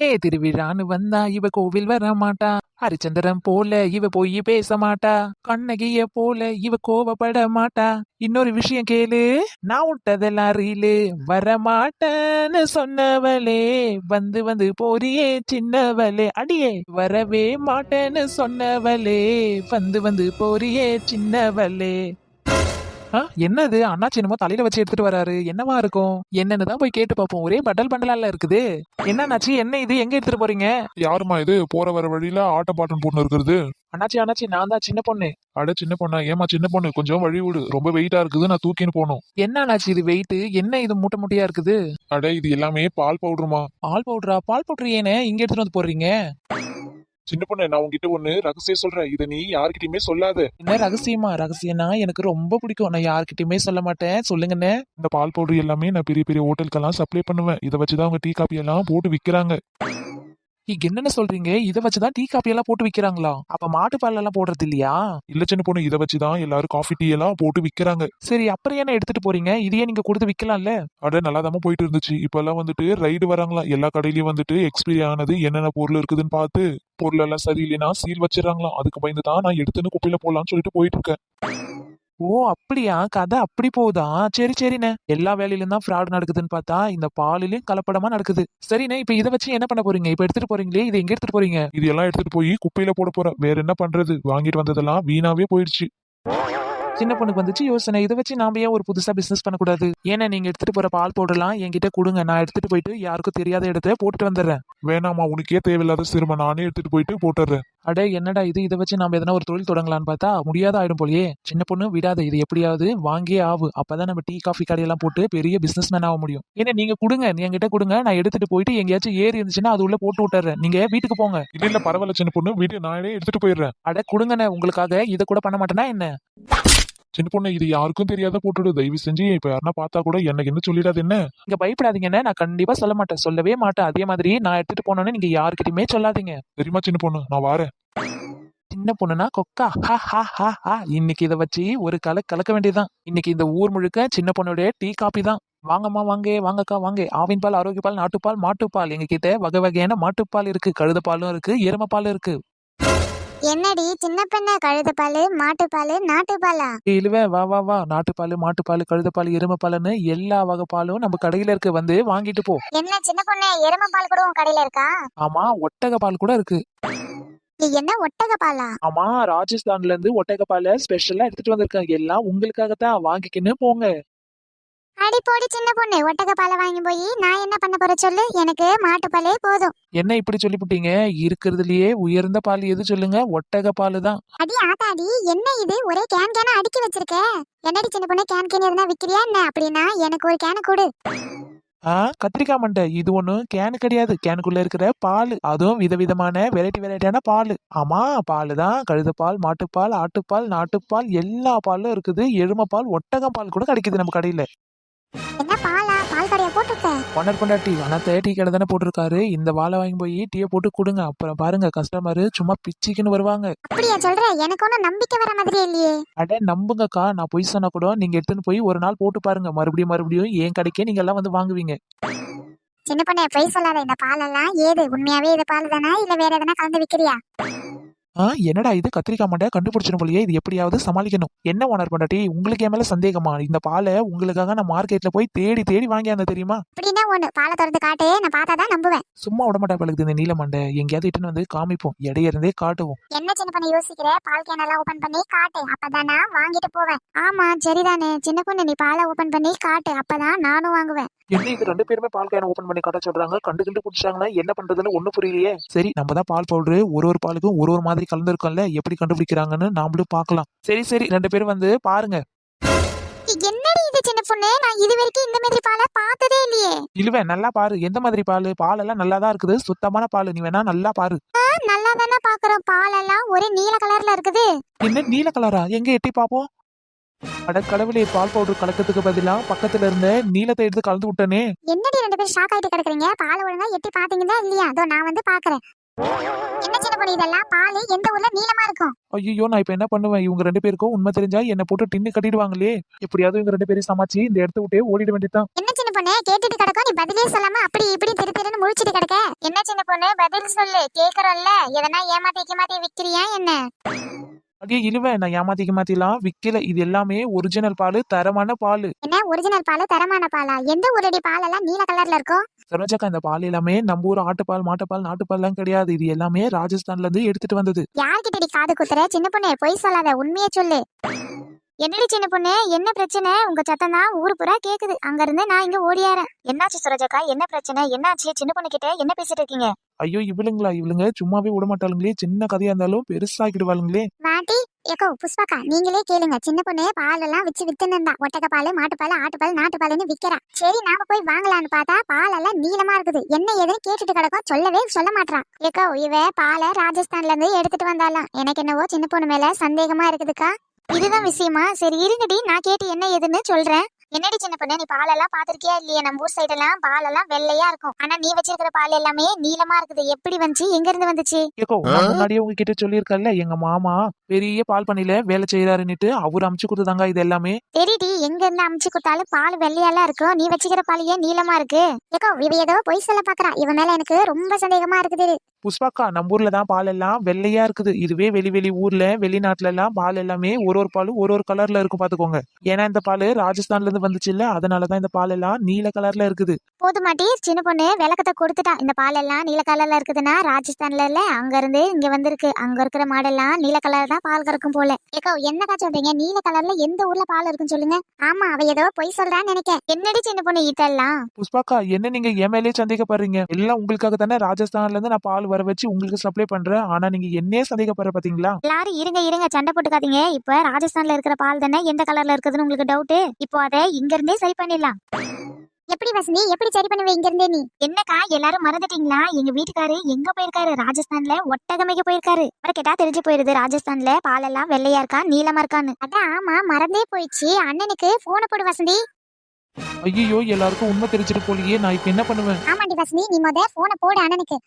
ஹே திருவிழான்னு வந்தா இவ கோவில் வர மாட்டா. ஹரிச்சந்திரன் போல இவ போய் பேச மாட்டா. கண்ணகிய போல இவ கோவப்பட மாட்டா. இன்னொரு விஷயம் கேளு. நான் விட்டதெல்லாம் ரீலு வர மாட்டேன்னு சொன்னவளே. வந்து வந்து போறியே சின்னவளே. அடியே வரவே மாட்டேன்னு சொன்னவளே. வந்து வந்து போறியே சின்னவளே. என்னது? அண்ணாச்சி என்னமோ தலையில வச்சு எடுத்துட்டு வராரு. என்னவா இருக்கும்? என்னன்னு தான் போய் கேட்டு பார்ப்போம். ஒரே பண்டல் பண்டலால இருக்குது. என்ன அண்ணாச்சி? என்ன இது? எங்க எடுத்துட்டு போறீங்க? யாரும்மா இது? போற வர வழியில ஆட்ட பாட்டன் பொண்ணு இருக்கிறது அண்ணாச்சி அண்ணாச்சி நான் தான் சின்ன பொண்ணு. அட சின்ன பொண்ணா? ஏமா சின்ன பொண்ணு? கொஞ்சம் வழி விடு. ரொம்ப வெயிட்டா இருக்குது. நான் தூக்கின்னு போகணும். என்ன அண்ணாச்சி இது வெயிட் என்ன இது மூட்டை மூட்டையா இருக்குது? அட இது எல்லாமே பால் பவுடருமா பால் பவுடரா பால் பவுடர் ஏனே? இங்க எடுத்துட்டு வந்து போடுறீங்க. சின்ன பொண்ணு நான் உன்கிட்ட ஒண்ணு ரகசியம் சொல்றேன். இதை நீ யார்கிட்டயுமே சொல்லாத. என்ன ரகசியமா? ரகசியம்னா எனக்கு ரொம்ப பிடிக்கும். நான் யார்கிட்டயுமே சொல்ல மாட்டேன். சொல்லுங்கண்ணே. இந்த பால் பவுடர் எல்லாமே நான் பெரிய பெரிய ஹோட்டலுக்கெல்லாம் சப்ளை பண்ணுவேன். இதை வச்சுதான் அவங்க டீ காப்பி எல்லாம் போட்டு விக்கிறாங்க. இங்க என்னென்ன சொல்றீங்க? இதை வச்சுதான் டீ காப்பி எல்லாம் போட்டு விக்கிறாங்களா? அப்ப மாட்டு பால் எல்லாம் போடுறது இல்லையா? இல்ல சின்ன பொண்ணு இதை வச்சுதான் எல்லாரும் காஃபி டீ எல்லாம் போட்டு விக்கிறாங்க. சரி அப்புறம் என்ன எடுத்துட்டு போறீங்க? இதையே நீங்க கொடுத்து விக்கலாம்ல? அட நல்லாதாம்மா போயிட்டு இருந்துச்சு. இப்ப எல்லாம் வந்துட்டு ரைடு வராங்களாம் எல்லா கடையிலயும் வந்துட்டு எக்ஸ்பைரி ஆனது என்னென்ன பொருள் இருக்குதுன்னு பார்த்து பொருள் எல்லாம் சரியில்லைன்னா சீல் வச்சிடறாங்களாம். அதுக்கு பயந்து தான் நான் எடுத்துன்னு குப்பையில போடலாம்னு சொல்லிட்டு போயிட்டு இருக்கேன். ஓ அப்படியா? கதை அப்படி போகுதா? சரி சரிண்ணே. எல்லா வேலையிலும் தான் ஃப்ராட் நடக்குதுன்னு பார்த்தா இந்த பாலிலையும் கலப்படமா நடக்குது. சரிண்ணே இப்ப இதை வச்சு என்ன பண்ண போறீங்க? இப்ப எடுத்துட்டு போறீங்களே? இதை எங்க எடுத்துட்டு போறீங்க? இது எல்லாம் எடுத்துட்டு போய் குப்பையில போட போறேன் வேற என்ன பண்றது? வாங்கிட்டு வந்ததெல்லாம் வீணாவே போயிடுச்சு. சின்ன பொண்ணுக்கு வந்துச்சு யோசனை. இதை வச்சு நாம ஏன் ஒரு புதுசா பிசினஸ் பண்ணக்கூடாது? ஏன்னா நீங்க எடுத்துட்டு போற பால் போடலாம். என்கிட்ட கொடுங்க. நான் எடுத்துட்டு போயிட்டு யாருக்கும் தெரியாத இடத்துல போட்டுட்டு வந்துடுறேன். வேணாமா உனக்கே தேவையில்லாத சிறுமை. நானே எடுத்துட்டு போயிட்டு போட்டுறேன் அட என்னடா இது? இதை வச்சு நாம எதனா ஒரு தொழில் தொடங்கலாம்னு பார்த்தா முடியாத ஆயிடும் போலயே. சின்ன பொண்ணு விடாத இது எப்படியாவது வாங்கியே ஆகு அப்பதான் நம்ம டீ காஃபி கடையெல்லாம் போட்டு பெரிய பிசினஸ் மேன் ஆக முடியும். ஏன்னா நீங்க கொடுங்க. என்கிட்ட கொடுங்க. நான் எடுத்துட்டு போயிட்டு எங்கேயாச்சும் ஏறி இருந்துச்சுன்னா அது உள்ள போட்டு விட்டுறேன். நீங்க வீட்டுக்கு போங்க. இல்ல இல்ல பரவாயில்ல சின்ன பொண்ணு. வீட்டு நானே எடுத்துட்டு போயிடுறேன். அட கொடுங்கண்ணே. உங்களுக்காக இதை கூட பண்ண மாட்டேனா என்ன? சின்ன பொண்ணு இது யாருக்கும் தெரியாத போட்டுடு தயவு செஞ்சு இப்ப யாருன்னா பார்த்தா கூட எனக்கு என்ன சொல்லிடாது என்ன? நீங்க பயப்படாதீங்கண்ணே. நான் கண்டிப்பா சொல்ல மாட்டேன். சொல்லவே மாட்டேன். அதே மாதிரி நான் எடுத்துட்டு போனோன்னு நீங்க யாருக்கிட்டயுமே சொல்லாதீங்க. தெரியுமா சின்ன பொண்ணு? நான் வாரேன். சின்ன பொண்ணுனா கொக்கா. ஹா ஹா ஹா ஹா. இன்னைக்கு இதை வச்சு ஒரு கல கலக்க வேண்டியதுதான். இன்னைக்கு இந்த ஊர் முழுக்க சின்ன பொண்ணுடைய டீ காப்பி தான். வாங்கம்மா வாங்க வாங்கக்கா வாங்க. ஆவின் பால் ஆரோக்கிய பால் நாட்டுப்பால் மாட்டுப்பால். எங்க கிட்ட வகை வகையான மாட்டுப்பால் இருக்கு. கழுத பாலும் இருக்கு எரும பாலும் இருக்கு. என்னடி சின்ன பெண்ண கழுத பாலு மாட்டுப்பாலு நாட்டுப்பாலா? ஏய், இழுவ வா வா வா. நாட்டுப்பால் மாட்டுப்பால் கழுத பால் எரும பாலுன்னு எல்லா வகை பாலும் நம்ம கடையில இருக்கு. வந்து வாங்கிட்டு போ. என்ன சின்ன பொண்ணு எரும பால் கூட உன் கடையில இருக்கா? ஆமா ஒட்டக பால் கூட இருக்கு. நீ என்ன ஒட்டக பாலா ஆமா ராஜஸ்தான்ல இருந்து ஒட்டக பால ஸ்பெஷலா எடுத்துட்டு வந்திருக்கேன். எல்லாம் உங்களுக்காகத்தான். வாங்கிக்கின்னு போங்க. அடி போடி சின்ன பொண்ணு. ஒட்டக பாலை வாங்கி போய் நான் என்ன பண்ண போற சொல்லு? எனக்கு மாட்டுப்பாலே போதும். என்ன இப்படி சொல்லிவிட்டீங்க இருக்கிறதுலயே உயர்ந்த பால் எது சொல்லுங்க? ஒட்டக பால் தான். அடி ஆத்தாடி என்ன இது? ஒரே கேன் கேன அடுக்கி வச்சிருக்க. என்னடி சின்ன பொண்ணு கேன் கேன் எதுனா விக்கிறியா என்ன? அப்படின்னா எனக்கு ஒரு கேன கொடு. ஆ கத்திரிக்காய் மண்டை. இது ஒண்ணும் கேனு கிடையாது. கேனுக்குள்ள இருக்கிற பால். அதுவும் விதவிதமான வெரைட்டி வெரைட்டியான பால். ஆமா பால் தான். கழுத பால் மாட்டுப்பால் ஆட்டுப்பால் நாட்டுப்பால் எல்லா பாலும் இருக்குது. எரும பால் ஒட்டகம் பால் கூட கிடைக்குது நம்ம கடையில. என்ன பாலா? பால் கடையா போட்டிருக்க? ஒன்னர் கொண்டாட்டி அனத்த டீ கடை தானே போட்டிருக்காரு. இந்த வாழை வாங்கி போய் டீயை போட்டு கொடுங்க. அப்புறம் பாருங்க கஸ்டமர் சும்மா பிச்சிக்குன்னு வருவாங்க. அப்படியா சொல்ற? எனக்கு ஒன்னும் நம்பிக்கை வர மாதிரி இல்லையே. அட நம்புங்கக்கா. நான் பொய் சொன்னா கூட நீங்க எடுத்துன்னு போய் ஒரு நாள் போட்டு பாருங்க. மறுபடியும் மறுபடியும் என் கடைக்கே நீங்க எல்லாம் வந்து வாங்குவீங்க. சின்ன பொண்ணு பொய் சொல்லாத இந்த பாலெல்லாம். ஏது? உண்மையாவே இது பால் தானா? இல்ல வேற எதனா கலந்து விக்கிறியா? ஆ என்னடா இது? கத்திரிக்காய் மண்டை கண்டுபிடிச்சிடும் போலயே இது எப்படியாவது சமாளிக்கணும். என்ன ஓனர் பண்ணாட்டி உங்களுக்கு என் மேல சந்தேகமா? இந்த பாலை உங்களுக்காக நான் மார்க்கெட்ல போய் தேடி தேடி வாங்கியாந்த தெரியுமா? அப்படின்னா ஒண்ணு பாலை திறந்து காட்டு நான் பார்த்தாதான் நம்புவேன். சும்மா விடமாட்டா பழகுது இந்த நீல மண்டை. எங்கேயாவது இட்டுன்னு வந்து காமிப்போம். இடையே இருந்தே காட்டுவோம். என்ன சின்ன பொண்ணு யோசிக்கிற? பால் கேன் எல்லாம் ஓபன் பண்ணி காட்டு அப்பதான் நான் வாங்கிட்டு போவேன். ஆமா சரிதானே. சின்ன பொண்ணு நீ பாலை ஓபன் பண்ணி காட்டு அப்பதான் நானும் வாங்குவேன். என்ன இது? ரெண்டு பேருமே பால் கேன் ஓபன் பண்ணி காட்ட சொல்றாங்க. கண்டு கண்டு குடிச்சாங்கன்னா என்ன பண்றதுன்னு ஒண்ணு புரியலையே. சரி நம்ம தான் பால் பவுடர் ஒரு ஒரு பாலுக்கும் ஒரு ஒரு மாதிரி கலந்துருக்கோம்ல எப்படி கண்டுபிடிக்கிறாங்கன்னு நாமளும் பார்க்கலாம். சரி சரி ரெண்டு பேரும் வந்து பாருங்க. என்னடி இது சின்ன பொண்ணு? நான் இது வரைக்கும் இந்த மாதிரி பாலை பார்த்ததே இல்லையே. இழுவ நல்லா பாரு. எந்த மாதிரி பால்? பால் எல்லாம் நல்லா தான் இருக்குது. சுத்தமான பால். நீ வேணா நல்லா பாரு. நல்லா தானே பாக்குறோம். பால் எல்லாம் ஒரே நீல கலர்ல இருக்குது. என்ன நீல கலரா? எங்க எட்டி பாப்போம்? அட கடவுளே பால் பவுடர் கலக்கத்துக்கு பதிலா பக்கத்துல இருந்த நீலத்தை எடுத்து கலந்து விட்டனே. என்னடி ரெண்டு பேரும் ஷாக் ஆயிட்டு கிடக்குறீங்க? பால் ஒழுங்கா எட்டி பாத்தீங்கன்னா இல்லையா? அதோ நான் வந்து பாக்குறேன். என்ன சின்ன பொண்ணு இதெல்லாம் பால் எந்த ஊர்ல நீளமா இருக்கும்? ஐயோ நான் இப்ப என்ன பண்ணுவேன்? இவங்க ரெண்டு பேருக்கும் உண்மை தெரிஞ்சா என்ன போட்டு டின்னு கட்டிடுவாங்களே. எப்படியாவது இவங்க ரெண்டு பேரும் சமாச்சி இந்த இடத்த விட்டே ஓடிட வேண்டியதுதான். என்ன சின்ன பொண்ணு? கேட்டுட்டு கிடக்கும் நீ பதிலே சொல்லாம அப்படி இப்படி திரு திருன்னு முழிச்சிட்டு கிடக்க. என்ன சின்ன பொண்ணு? பதில் சொல்லு. கேக்குறோம்ல. எதனா ஏமாத்தி ஏமாத்தி விக்கிறியா என்ன? அடியே இழுவேன். நான் ஏமாத்திக்க மாத்திலாம் விக்கல. இது எல்லாமே ஒரிஜினல் பால் தரமான பால். என்ன? ஒரிஜினல் பால் தரமான பாலா? எந்த ஊரடி பால் எல்லாம் நீல கலர்ல இருக்கும்? சரோஜாக்கா இந்த பால் எல்லாமே நம்ம ஊர் ஆட்டுப்பால் மாட்டுப்பால் நாட்டுப்பால்லாம் கிடையாது. இது எல்லாமே ராஜஸ்தான்ல இருந்து எடுத்துட்டு வந்தது. யார்கிட்டடி காது குத்துற? சின்ன பொண்ணு பொய் சொல்லாத. உண்மையை சொல்லு. என்னடி சின்ன பொண்ணு? என்ன பிரச்சனை? உங்க சத்தம் தான் ஊரு பூரா கேக்குது. அங்க இருந்து நான் இங்க ஓடியாரேன் என்னாச்சு சுரஜக்கா? என்ன பிரச்சனை? என்னாச்சு? சின்ன பொண்ணு கிட்ட என்ன பேசிட்டு இருக்கீங்க? ஐயோ இவளுங்களா? இவளுங்க சும்மாவே விட மாட்டாளுங்களே. சின்ன கதையா இருந்தாலும் பெருசாக்கிடுவாளுங்களே. மாட்டி ஏக்கோ புஷ்பாக்கா நீங்களே கேளுங்க. சின்ன பொண்ணு பால் எல்லாம் வச்சு வித்துன்னு ஒட்டக்க பால் மாட்டுப்பால் ஆட்டுப்பால் நாட்டுப்பால்னு விக்கிறா. சரி நாம போய் வாங்கலாம்னு பார்த்தா பால் எல்லாம் நீளமா இருக்குது. என்ன ஏதுன்னு கேட்டுட்டு கிடக்கும். சொல்லவே சொல்ல மாட்றான் ஏக்கோ இவ பாலை ராஜஸ்தான்ல இருந்து எடுத்துட்டு வந்தாலாம் எனக்கு என்னவோ சின்ன பொண்ணு மேல சந்தேகமா இருக்குதுக்கா. இதுதான் விஷயமா? சரி இருங்கடி. நான் கேட்டு என்ன ஏதுன்னு சொல்றேன். என்னடி சின்ன பொண்ணு நீ பாலெல்லாம் பாத்திருக்கியா இல்லையா? நம்ம ஊர் சைடு எல்லாம் பாலெல்லாம் வெள்ளையா இருக்கும். ஆனா நீ வச்சிருக்கிற பால் எல்லாமே நீளமா இருக்குது. எப்படி வந்துச்சு? எங்க இருந்து வந்துச்சு நான் முன்னாடியே உங்ககிட்ட சொல்லியிருக்கேன்ல எங்க மாமா பெரிய பால் பண்ணையில வேலை செய்யறாருன்னுட்டு அவர் அமுச்சு கொடுத்தாங்க இது எல்லாமே. தெரியுடி எங்க இருந்து அமுச்சு கொடுத்தாலும் பால் வெள்ளையாலாம் இருக்கும். நீ வச்சுக்கிற பால் ஏன் நீளமா இருக்கு? ஏக்கோ இவ ஏதோ பொய் சொல்ல பாக்குறா இவன் மேல எனக்கு ரொம்ப சந்தேகமா இருக்குது. புஷ்பாக்கா நம்ம ஊர்ல தான் பால் எல்லாம் வெள்ளையா இருக்குது. இதுவே வெளி வெளி ஊர்ல வெளிநாட்டுல எல்லாம் பால் எல்லாமே ஒரு ஒரு பாலும் ஒரு ஒரு கலர்ல இருக்கும் பாத்துக்கோங்க ஏன்னா இந்த பால் ராஜஸ்தான்ல இருந்து வந்துச்சு இல்ல அதனாலதான் இந்த பால் எல்லாம் நீல கலர்ல இருக்குது. போதுமாட்டி சின்ன பொண்ணு விளக்கத்தை கொடுத்துட்டா. இந்த பால் எல்லாம் நீல கலர்ல இருக்குதுன்னா ராஜஸ்தான்ல இல்ல அங்க இருந்து இங்க வந்திருக்கு. அங்க இருக்கிற மாடெல்லாம் நீல கலர் தான் பால் கறக்கும் போல. ஏக்கோ என்னக்கா சொல்றீங்க? நீல கலர்ல எந்த ஊர்ல பால் இருக்குன்னு சொல்லுங்க. ஆமா அவ ஏதோ பொய் சொல்றான்னு நினைக்க என்னடி சின்ன பொண்ணு இதெல்லாம்? புஷ்பாக்கா என்ன நீங்க என் மேலேயே சந்தேகப்படுறீங்க? எல்லாம் உங்களுக்காக தானே ராஜஸ்தான்ல இருந்து நான் பால் வர வச்சு உங்களுக்கு சப்ளை பண்றேன். ஆனா நீங்க என்னையே சந்தேகப்படுற பாத்தீங்களா? எல்லாரும் இருங்க இருங்க சண்டை போட்டுக்காதீங்க. இப்ப ராஜஸ்தான்ல இருக்கிற பால் தானே எந்த கலர்ல இருக்குதுன்னு உங்களுக்கு டவுட் இப்போ அதை இங்க இருந்தே சரி பண்ணிடலாம். எப்படி வசந்தி? எப்படி சரி பண்ணுவ இங்க இருந்தே நீ? என்னக்கா எல்லாரும் மறந்துட்டீங்களா? எங்க வீட்டுக்காரு எங்க போயிருக்காரு? ராஜஸ்தான்ல ஒட்டகமைக்க போயிருக்காரு. அவரை கேட்டா தெரிஞ்சு போயிருது ராஜஸ்தான்ல பாலெல்லாம் வெள்ளையா இருக்கா நீளமா இருக்கான்னு. அதான் ஆமா மறந்தே போயிடுச்சு. அண்ணனுக்கு போன போடு வசந்தி. ஐயோ எல்லாருக்கும் உண்மை தெரிஞ்சிட்டு போலியே. நான் இப்ப என்ன பண்ணுவேன்? ஆமாண்டி வசந்தி நீ முத போன போடு அண்ணனுக்கு.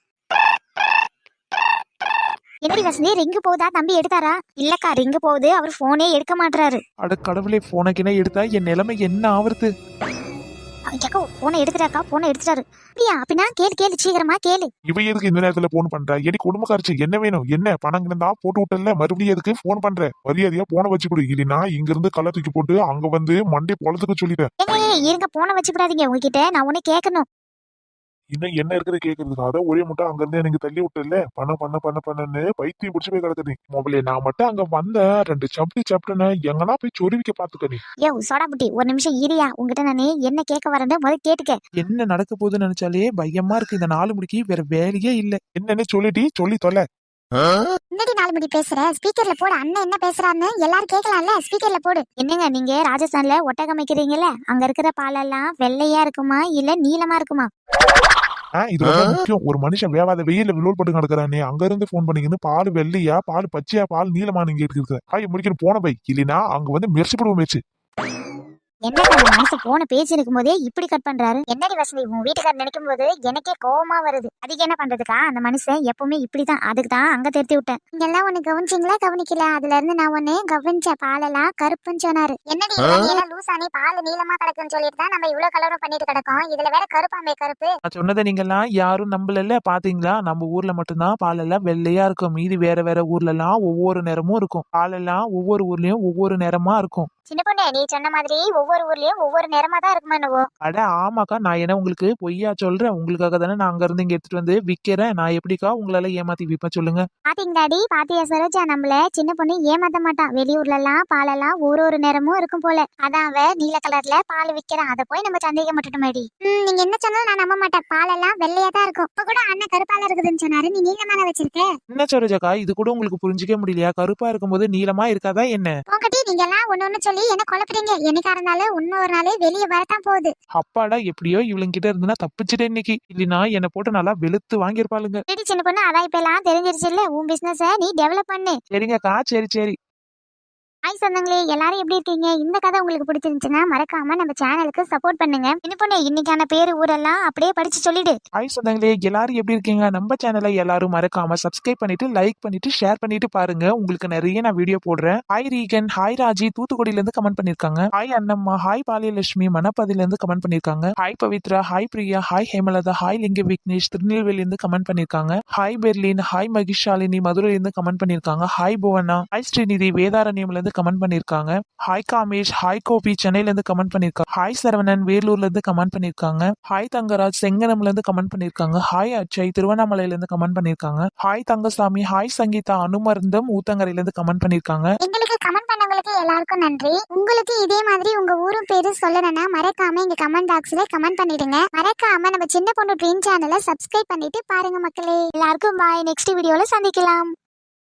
என்னடி வசந்தி ரிங்கு போகுதா? தம்பி எடுத்தாரா? இல்லக்கா ரிங்கு போகுது. அவர் போனே எடுக்க மாட்டாரு அட கடவுளே போனக்கினே எடுத்தா என் நிலைமை என்ன ஆவறது? அக்கா போனை எடுத்துட்டாக்கா போனை எடுத்துட்டாரு. அப்படியா? அப்படின்னா கேளு கேளு சீக்கிரமா கேளு. இவ எதுக்கு இந்த நேரத்துல போன் பண்ற? எனக்கு குடும்பக்காரச்சு என்ன வேணும்? என்ன? பணம் இருந்தா போட்டு விட்டல மறுபடியும் எதுக்கு போன் பண்ற? மரியாதையா போன வச்சு கொடு. இல்லைன்னா இங்க இருந்து கள்ள தூக்கி போட்டு அங்க வந்து மண்டே பொழத்துக்க சொல்லிட்டேன். இருங்க போனை வச்சு விடாதீங்க உங்ககிட்ட. நான் ஒண்ணு கேட்கணும் இன்னும் என்ன இருக்குது கேக்குறதுக்காக ஒரே முட்டை அங்க இருந்து எனக்கு தள்ளி விட்டல பணம் பண்ண பண்ண பண்ணன்னு பைத்தியம் பிடிச்சு போய் கிடக்குது மொபைலே நான் மட்டும் அங்க வந்த ரெண்டு சப்டி சப்டுன்னு எங்கன்னா போய் சொருவிக்க பாத்துக்க நீ. யோ சோடா புட்டி ஒரு நிமிஷம் இரியா உங்ககிட்ட நான் என்ன கேட்க வரேன்னு முதல்ல கேட்டுக்க. என்ன நடக்க போகுதுன்னு நினைச்சாலே பயமா இருக்கு. இந்த நாலு முடிக்கு வேற வேலையே இல்ல. என்னன்னு சொல்லிட்டி சொல்லி தொலை என்னடி நாலு மணி பேசுற? ஸ்பீக்கர்ல போடு. அண்ணன் என்ன பேசுறான்னு எல்லாரும் கேட்கலாம்ல? ஸ்பீக்கர்ல போடு. என்னங்க நீங்க? ராஜஸ்தான்ல ஒட்டகம் வைக்கிறீங்கல்ல? அங்க இருக்கிற பாலெல்லாம் வெள்ளையா இருக்குமா? இல்ல நீளமா இருக்குமா? இது முக்கியம். ஒரு மனுஷன் வேவாத வெயில விலோல் போட்டு கிடக்குறானே அங்க இருந்து போன் பண்ணிக்கின்னு பால் வெள்ளையா பால் பச்சையா பால் நீளமா நீங்க இருக்கு. ஆய் முடிக்கணும் போன பை இல்லைன்னா அங்க வந்து மெரிச்சுப்படுவோம் மேச்சு என்ன அந்த மனசு போன பேசி இருக்கும் போதே இப்படி கட் பண்றாரு? என்னடி வசதி உன் வீட்டுக்காரர் நினைக்கும் போது எனக்கே கோவமா வருது. அதுக்கு என்ன பண்றதுக்கா? அந்த மனுஷன் எப்பவுமே இப்படிதான். அதுக்கு தான் அங்க திருத்தி விட்டேன். நீங்கெல்லாம் ஒண்ணு கவனிச்சிங்களா? கவனிக்கல. அதுல இருந்து நான் ஒண்ணு கவனிச்ச பாலெல்லாம் கருப்புன்னு சொன்னாரு. என்னடி எல்லாம் லூசானி பால் நீளமா கிடக்குன்னு சொல்லிட்டு தான் நம்ம இவ்வளவு கலரும் பண்ணிட்டு கிடக்கோம். இதுல வேற கருப்பாமே கருப்பு. நான் சொன்னதை நீங்க எல்லாம் யாரும் நம்பல பாத்தீங்களா? நம்ம ஊர்ல மட்டும்தான் பால் எல்லாம் வெள்ளையா இருக்கும். மீதி வேற வேற ஊர்ல எல்லாம் ஒவ்வொரு நிறமும் இருக்கும். பால் எல்லாம் ஒவ்வொரு ஊர்லயும் ஒவ்வொரு நிறமா இருக்கும். சின்ன பொண்ணு நீ சொன்ன மாதிரி ஒவ்வொரு ஊர்லயும் ஒவ்வொரு நிறமா தான் இருக்குமா என்னவோ? அட ஆமாக்கா நான் என்ன உங்களுக்கு பொய்யா சொல்றேன்? உங்களுக்காக தானே நான் அங்க இருந்து இங்க எடுத்துட்டு வந்து விக்கிறேன். நான் எப்படிக்கா உங்களால ஏமாத்தி விப்பேன் சொல்லுங்க. பாத்தீங்களாடி? பாத்தியா சரோஜா நம்மள சின்ன பொண்ணு ஏமாத்த மாட்டான் வெளியூர்ல எல்லாம் பாலெல்லாம் ஒரு ஒரு நேரமும் இருக்கும் போல. அதான் அவ நீல கலர்ல பால் விக்கிறான் அத போய் நம்ம சந்தேகப்பட்டுட்டோமேடி நீங்க என்ன சொன்னாலும் நான் நம்ப மாட்டேன். பாலெல்லாம் வெள்ளையா தான் இருக்கும். இப்ப கூட அண்ணன் கருப்பால இருக்குதுன்னு சொன்னாரு. நீ நீளமான வச்சிருக்க. என்ன சரோஜாக்கா? இது கூட உங்களுக்கு புரிஞ்சுக்க முடியலையா? கருப்பா இருக்கும்போது நீளமா இருக்காதா என்ன? உங்ககிட்ட நீங்க எல்லாம் ஒண்ணு ஒண்ணு சொல்லி என்ன குழப்புறீங்க? என்னைக்கா இருந்தாலும் உண்மை ஒரு நாள் வெளியே வரத்தான் போகுது. அப்பாடா எப்படியோ இவளுங்க கிட்ட இருந்துனா தப்பிச்சிட்டேன் இன்னைக்கு. இல்லைன்னா என்னை போட்டு நல்லா வெளுத்து வாங்கியிருப்பாளுங்க. சரி சின்ன பொண்ணு அதான் இப்ப எல்லாம் தெரிஞ்சிருச்சு இல்ல? உன் பிசினஸ் நீ டெவலப் பண்ணு. சரிங்கக்கா சரி சரி. ஹாய் சொந்தங்களே எல்லாரும் எப்படி இருக்கீங்க? இந்த கதை உங்களுக்கு பிடிச்சிருந்துச்சுன்னா மறக்காம நம்ம சேனலுக்கு சப்போர்ட் பண்ணுங்க. என்ன பொண்ணு இன்னைக்கான பேரு ஊரெல்லாம் அப்படியே படிச்சு சொல்லிடு. ஹாய் சொந்தங்களே எல்லாரும் எப்படி இருக்கீங்க? நம்ம சேனலை எல்லாரும் மறக்காம சப்ஸ்கிரைப் பண்ணிட்டு லைக் பண்ணிட்டு ஷேர் பண்ணிட்டு பாருங்க. உங்களுக்கு நிறைய நான் வீடியோ போடுறேன். ஹாய் ரீகன் ஹாய் ராஜி தூத்துக்குடியில இருந்து கமெண்ட் பண்ணிருக்காங்க ஹாய் அண்ணம்மா ஹாய் பாலியலட்சுமி மணப்பதில இருந்து கமெண்ட் பண்ணிருக்காங்க hi Pavithra hi Priya hi Hemalatha hi Linga Vignesh Tirunelveli இருந்து கமெண்ட் பண்ணிருக்காங்க ஹாய் பெர்லின் ஹாய் மகிஷாலினி மதுரையில இருந்து கமெண்ட் பண்ணிருக்காங்க ஹாய் புவனா ஹாய் ஸ்ரீநிதி வேதாரண்யம்ல இருந்து கமெண்ட் பண்ணிருக்காங்க. ஹாய் காமேஷ் ஹாய் கோபி சென்னையிலிருந்து கமெண்ட் பண்ணிருக்காங்க. ஹாய் சரவணன் வேலூர்ல இருந்து கமெண்ட் பண்ணிருக்காங்க. ஹாய் தங்கராஜ் செங்கனம்ல இருந்து கமெண்ட் பண்ணிருக்காங்க. ஹாய் அச்சய் திருவண்ணாமலையில இருந்து கமெண்ட் பண்ணிருக்காங்க. ஹாய் தங்கசாமி ஹாய் சங்கீதா அனுமருந்தம் ஊத்தங்கரையில இருந்து கமெண்ட் பண்ணிருக்காங்க. எங்களுக்கு கமெண்ட் பண்ணவங்களுக்கு எல்லாருக்கும் நன்றி. உங்களுக்கு இதே மாதிரி உங்க ஊரும் பேரு சொல்லணும்னா மறக்காம இங்க கமெண்ட் பாக்ஸ்ல கமெண்ட் பண்ணிடுங்க. மறக்காம நம்ம சின்ன பொண்ணு ட்ரீம் சேனலை சப்ஸ்கிரைப் பண்ணிட்டு பாருங்க மக்களே. எல்லாருக்கும் பாய் நெக்ஸ்ட் வீடியோல சந்திக்கலாம்.